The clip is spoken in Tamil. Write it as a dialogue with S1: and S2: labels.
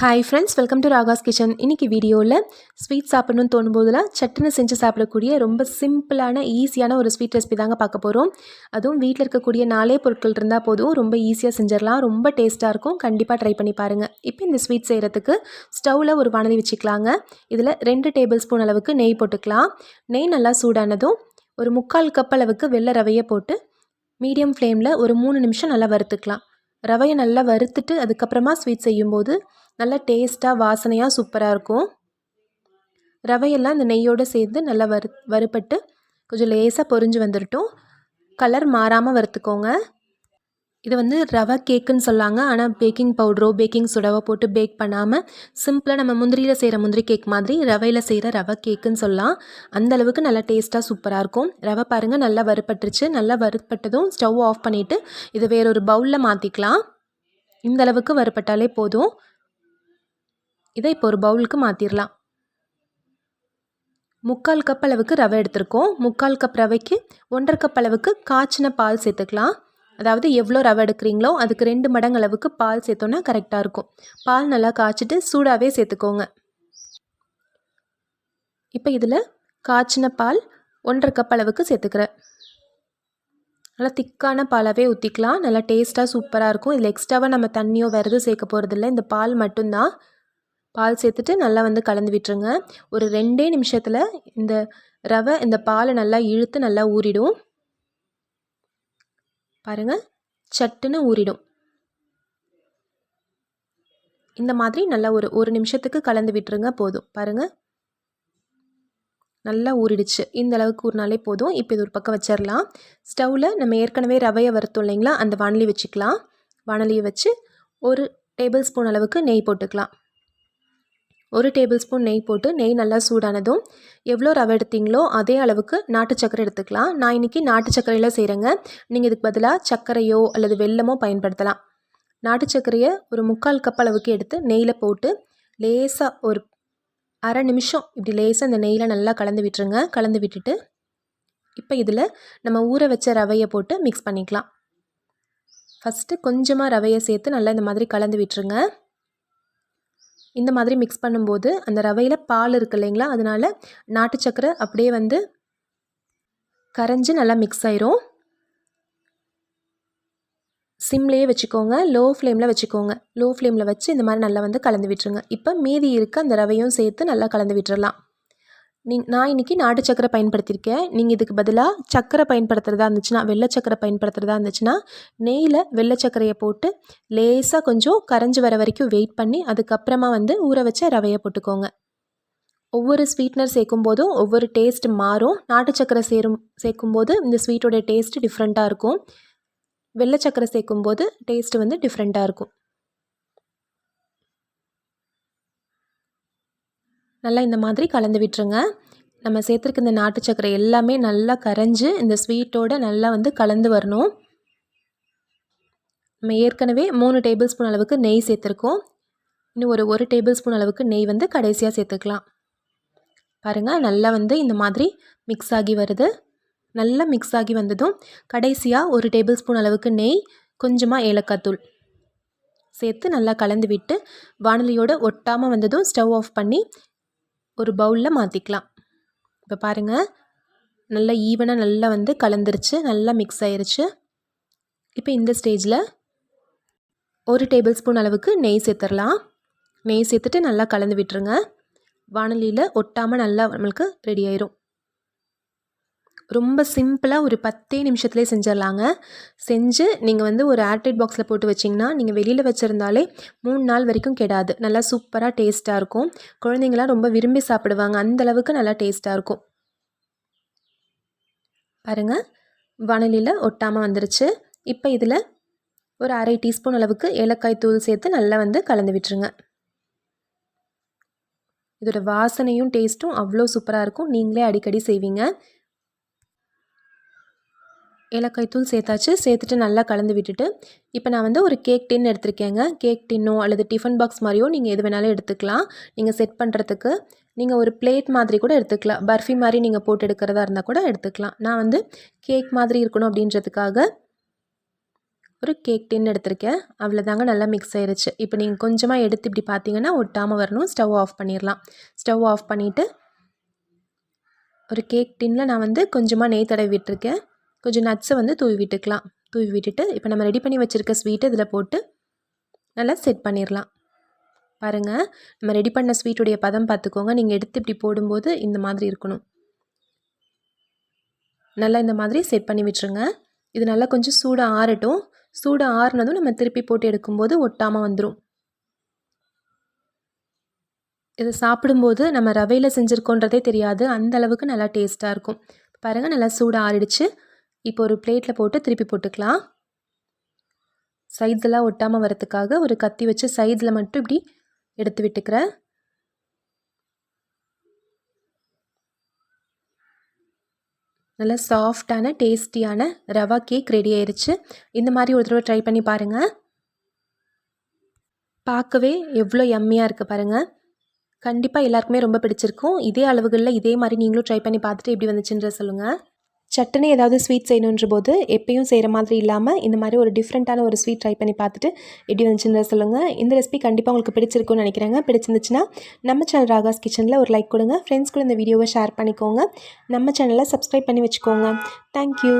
S1: Hi friends welcome to Ragas kitchen இன்றைக்கி வீடியோவில் ஸ்வீட் சாப்பிடணும்னு தோணும்போதெல்லாம் சட்டுன்னு செஞ்சு சாப்பிடக்கூடிய ரொம்ப சிம்பிளான ஈஸியான ஒரு ஸ்வீட் ரெசிபி தாங்க பார்க்க போகிறோம் அதுவும் வீட்டில் இருக்கக்கூடிய நாலே பொருட்கள் இருந்தால் போதும். ரொம்ப ஈஸியாக செஞ்சிடலாம். ரொம்ப டேஸ்ட்டாக இருக்கும். கண்டிப்பாக ட்ரை பண்ணி பாருங்கள் இப்போ இந்த ஸ்வீட் செய்கிறதுக்கு ஸ்டவ்வில் ஒரு வானலி வச்சுக்கலாங்க. இதில் ரெண்டு டேபிள் ஸ்பூன் அளவுக்கு நெய் போட்டுக்கலாம். நெய் நல்லா சூடானதும் ஒரு முக்கால் கப் அளவுக்கு வெள்ளை ரவையை போட்டு மீடியம் ஃப்ளேமில் ஒரு மூணு நிமிஷம் நல்லா வறுத்துக்கலாம். ரவையை நல்லா வறுத்துட்டு அதுக்கப்புறமா ஸ்வீட் செய்யும்போது நல்லா டேஸ்ட்டாக வாசனையாக சூப்பராக இருக்கும். ரவையெல்லாம் இந்த நெய்யோடு சேர்ந்து நல்லா வறு வறுப்பட்டு கொஞ்சம் லேசாக பொரிஞ்சு வந்துடட்டும் கலர் மாறாமல் வறுத்துக்கோங்க. இது வந்து ரவை கேக்குன்னு சொல்லாங்க. ஆனால் பேக்கிங் பவுடரோ பேக்கிங் சுடாவோ போட்டு பேக் பண்ணாமல் சிம்பிளாக நம்ம முந்திரியில் செய்கிற முந்திரி கேக் மாதிரி ரவையில் செய்கிற ரவை கேக்குன்னு சொல்லலாம். அந்த அளவுக்கு நல்லா டேஸ்ட்டாக சூப்பராக இருக்கும். ரவை பாருங்கள் நல்லா வறுப்பட்டுருச்சு நல்லா வறுப்பட்டதும் ஸ்டவ் ஆஃப் பண்ணிவிட்டு இதை வேறொரு பவுலில் மாற்றிக்கலாம் இந்த அளவுக்கு வறுப்பட்டாலே போதும். இதை இப்போ ஒரு பவுலுக்கு மாற்றிடலாம் முக்கால் கப் அளவுக்கு ரவை எடுத்திருக்கோம். முக்கால் கப் ரவைக்கு ஒன்றரை கப் அளவுக்கு காய்ச்சின பால் சேர்த்துக்கலாம். அதாவது எவ்வளோ ரவை எடுக்கிறீங்களோ அதுக்கு ரெண்டு மடங்கு அளவுக்கு பால் சேர்த்தோன்னா கரெக்டாக இருக்கும். பால் நல்லா காய்ச்சிட்டு சூடாகவே சேர்த்துக்கோங்க. இப்போ இதில் காய்ச்சின பால் ஒன்றரை கப் அளவுக்கு சேர்த்துக்கிறேன். நல்லா திக்கான பாலாகவே ஊற்றிக்கலாம் நல்லா டேஸ்ட்டாக சூப்பராக இருக்கும். இதில் எக்ஸ்ட்ராவாக நம்ம தண்ணியோ வேறு எதுவும் சேர்க்க போகிறதில்ல இந்த பால் மட்டும்தான். பால் சேர்த்துட்டு நல்லா வந்து கலந்து விட்டுருங்க. ஒரு ரெண்டே நிமிஷத்தில் இந்த ரவை இந்த பாலை நல்லா இழுத்து நல்லா ஊறிடும். பாருங்கள் சட்டுன்னு ஊறிடும். இந்த மாதிரி நல்லா ஒரு ஒரு நிமிஷத்துக்கு கலந்து விட்டுருங்க போதும். பாருங்கள் நல்லா ஊறிடுச்சு. இந்த அளவுக்கு ஊறினாலே போதும். இப்போ இது ஒரு பக்கம் வச்சிடலாம் ஸ்டவ்வில் நம்ம ஏற்கனவே ரவையை வறுத்தோம் இல்லைங்களா? அந்த வானலி வச்சுக்கலாம். வானலியை வச்சு ஒரு டேபிள் ஸ்பூன் அளவுக்கு நெய் போட்டுக்கலாம். ஒரு டேபிள் ஸ்பூன் நெய் போட்டு நெய் நல்லா சூடானதும் எவ்வளோ ரவை எடுத்தீங்களோ அதே அளவுக்கு நாட்டு சக்கரை எடுத்துக்கலாம். நான் இன்றைக்கி நாட்டு சர்க்கரையில் செய்கிறேங்க நீங்கள் இதுக்கு பதிலாக சர்க்கரையோ அல்லது வெல்லமோ பயன்படுத்தலாம். நாட்டு சர்க்கரையை ஒரு முக்கால் கப் அளவுக்கு எடுத்து நெய்யில் போட்டு லேசாக ஒரு அரை நிமிஷம் இப்படி லேசாக இந்த நெய்யில் நல்லா கலந்து விட்டுருங்க. கலந்து விட்டுட்டு இப்போ இதில் நம்ம ஊற வச்ச ரவையை போட்டு மிக்ஸ் பண்ணிக்கலாம். ஃபஸ்ட்டு கொஞ்சமாக ரவையை சேர்த்து நல்லா இந்த மாதிரி கலந்து விட்டுருங்க. இந்த மாதிரி மிக்ஸ் பண்ணும்போது அந்த ரவையில் பால் இருக்குது இல்லைங்களா? அதனால் நாட்டு சக்கரை அப்படியே வந்து கரைஞ்சி நல்லா மிக்ஸ் ஆயிரும். சிம்லேயே வச்சுக்கோங்க. லோ ஃப்ளேமில் வச்சுக்கோங்க. லோ ஃப்ளேமில் வச்சு இந்த மாதிரி நல்லா வந்து கலந்து விட்டுருங்க. இப்போ மீதி இருக்க அந்த ரவையும் சேர்த்து நல்லா கலந்து விட்டுறலாம். நீ நான் இன்றைக்கி நாட்டு சக்கரை பயன்படுத்தியிருக்கேன். நீங்கள் இதுக்கு பதிலாக சக்கரை பயன்படுத்துகிறதா இருந்துச்சுன்னா வெள்ளை சக்கரை பயன்படுத்துகிறதா இருந்துச்சுன்னா நெய்யில் வெள்ளை சக்கரையை போட்டு லேசாக கொஞ்சம் கரைஞ்சி வர வரைக்கும் வெயிட் பண்ணி அதுக்கப்புறமா வந்து ஊற வச்ச ரவையை போட்டுக்கோங்க. ஒவ்வொரு ஸ்வீட்னர் சேர்க்கும் போதும் ஒவ்வொரு டேஸ்ட் மாறும். நாட்டு சக்கரை சேரும் சேர்க்கும்போது இந்த ஸ்வீட்டோட டேஸ்ட்டு டிஃப்ரெண்ட்டாக இருக்கும். வெள்ளை சக்கரை சேர்க்கும்போது டேஸ்ட்டு வந்து டிஃப்ரெண்ட்டாக இருக்கும். நல்லா இந்த மாதிரி கலந்து விட்டுருங்க. நம்ம சேர்த்துருக்க இந்த நாட்டு சக்கரை எல்லாமே நல்லா கரைஞ்சி இந்த ஸ்வீட்டோடு நல்லா வந்து கலந்து வரணும். நம்ம ஏற்கனவே மூணு டேபிள் ஸ்பூன் அளவுக்கு நெய் சேர்த்துருக்கோம். இன்னும் ஒரு ஒரு டேபிள் ஸ்பூன் அளவுக்கு நெய் வந்து கடைசியாக சேர்த்துக்கலாம். பாருங்கள் நல்லா வந்து இந்த மாதிரி மிக்ஸ் ஆகி வருது. நல்லா மிக்ஸ் ஆகி வந்ததும் கடைசியாக ஒரு டேபிள் ஸ்பூன் அளவுக்கு நெய் கொஞ்சமாக ஏலக்காய் தூள் சேர்த்து நல்லா கலந்து விட்டு வானொலியோடு ஒட்டாமல் வந்ததும் ஸ்டவ் ஆஃப் பண்ணி ஒரு பவுலில் மாற்றிக்கலாம் இப்போ பாருங்கள் நல்லா ஈவனாக நல்லா வந்து கலந்துருச்சு. நல்லா மிக்ஸ் ஆயிருச்சு. இப்போ இந்த ஸ்டேஜில் ஒரு டேபிள் ஸ்பூன் அளவுக்கு நெய் சேர்த்துடலாம். நெய் சேர்த்துட்டு நல்லா கலந்து விட்டுருங்க. வானலியில் ஒட்டாமல் நல்லா நம்மளுக்கு ரெடி ஆயிரும். ரொம்ப சிம்பிளாக ஒரு பத்தே நிமிஷத்துலேயே செஞ்சிடலாங்க. செஞ்சு நீங்கள் வந்து ஒரு ஏர்டைட் பாக்ஸில் போட்டு வச்சிங்கன்னா நீங்கள் வெளியில் வச்சுருந்தாலே மூணு நாள் வரைக்கும் கெடாது. நல்லா சூப்பராக டேஸ்ட்டாக இருக்கும். குழந்தைங்களாம் ரொம்ப விரும்பி சாப்பிடுவாங்க. அந்தளவுக்கு நல்லா டேஸ்ட்டாக இருக்கும். பாருங்கள் வானலியில் ஒட்டாமல் வந்துருச்சு. இப்போ இதில் ஒரு அரை டீஸ்பூன் அளவுக்கு ஏலக்காய் தூள் சேர்த்து நல்லா வந்து கலந்து விட்டுருங்க. இதோட வாசனையும் டேஸ்ட்டும் அவ்வளோ சூப்பராக இருக்கும். நீங்களே அடிக்கடி செய்வீங்க. ஏலக்காய் தூள் சேர்த்தாச்சு. சேர்த்துட்டு நல்லா கலந்து விட்டுட்டு இப்போ நான் வந்து ஒரு கேக் டின் எடுத்திருக்கேங்க. கேக் டின்னோ அல்லது டிஃபன் பாக்ஸ் மாதிரியோ நீங்கள் எது வேணாலும் எடுத்துக்கலாம். நீங்கள் செட் பண்ணுறதுக்கு நீங்கள் ஒரு பிளேட் மாதிரி கூட எடுத்துக்கலாம். பர்ஃபி மாதிரி நீங்கள் போட்டு எடுக்கிறதா இருந்தால் கூட எடுத்துக்கலாம். நான் வந்து கேக் மாதிரி இருக்கணும் அப்படின்றதுக்காக ஒரு கேக் டின் எடுத்திருக்கேன். அவ்வளோதாங்க நல்லா மிக்ஸ் ஆயிருச்சு. இப்போ நீங்கள் கொஞ்சமாக எடுத்து இப்படி பார்த்தீங்கன்னா ஒட்டாமல் வரணும். ஸ்டவ் ஆஃப் பண்ணிடலாம். ஸ்டவ் ஆஃப் பண்ணிவிட்டு ஒரு கேக் டின்னில் நான் வந்து கொஞ்சமாக நெய் தடவி விட்டுருக்கேன். கொஞ்சம் நட்ஸை வந்து தூவி விட்டுக்கலாம். தூவி விட்டுட்டு இப்போ நம்ம ரெடி பண்ணி வச்சுருக்க ஸ்வீட்டை இதில் போட்டு நல்லா செட் பண்ணிடலாம் பாருங்கள் நம்ம ரெடி பண்ண ஸ்வீட்டுடைய பதம் பார்த்துக்கோங்க நீங்கள் எடுத்து இப்படி போடும்போது இந்த மாதிரி இருக்கணும். நல்லா இந்த மாதிரி செட் பண்ணி விட்டுருங்க. இது நல்லா கொஞ்சம் சூடாக ஆறட்டும். சூடாக ஆறுனதும் நம்ம திருப்பி போட்டு எடுக்கும்போது ஒட்டாமல் வந்துடும் இதை சாப்பிடும்போது நம்ம ரவையில் செஞ்சுருக்கோன்றதே தெரியாது. அந்த அளவுக்கு நல்லா டேஸ்ட்டாக இருக்கும். பாருங்கள் நல்லா சூடாக ஆறிடுச்சு. இப்போ ஒரு பிளேட்டில் போட்டு திருப்பி போட்டுக்கலாம். சைட்ஸெல்லாம் ஒட்டாமல் வரத்துக்காக ஒரு கத்தி வச்சு சைடில் மட்டும் இப்படி எடுத்து விட்டுக்கிறேன். நல்லா சாஃப்டான டேஸ்டியான ரவா கேக் ரெடி ஆயிடுச்சு இந்த மாதிரி ஒரு தடவை ட்ரை பண்ணி பாருங்கள் பார்க்கவே எவ்வளோ எம்மியாக இருக்குது பாருங்கள் கண்டிப்பாக எல்லாருக்குமே ரொம்ப பிடிச்சிருக்கும். இதே அளவுகளில் இதே மாதிரி நீங்களும் ட்ரை பண்ணி பார்த்துட்டு எப்படி வந்துச்சுன்ற சொல்லுங்கள் சட்டுன்னு ஏதாவது ஸ்வீட் செய்யணுன்ற போது எப்பயும் செய்கிற மாதிரி இல்லாமல் இந்த மாதிரி ஒரு டிஃப்ரெண்ட்டான ஒரு ஸ்வீட் ட்ரை பண்ணி பார்த்துட்டு எப்படி வந்துச்சுன்னு சொல்லுங்கள் இந்த ரெசிபி கண்டிப்பாக உங்களுக்கு பிடிச்சிருக்குன்னு நினைக்கிறேங்க. பிடிச்சிருந்துச்சுன்னா நம்ம சேனல் ராகாஸ் கிச்சனில் ஒரு லைக் கொடுங்க. ஃப்ரெண்ட்ஸ் கூட இந்த வீடியோவை ஷேர் பண்ணிக்கோங்க. நம்ம சேனலை சப்ஸ்கிரைப் பண்ணி வச்சுக்கோங்க. தேங்க்யூ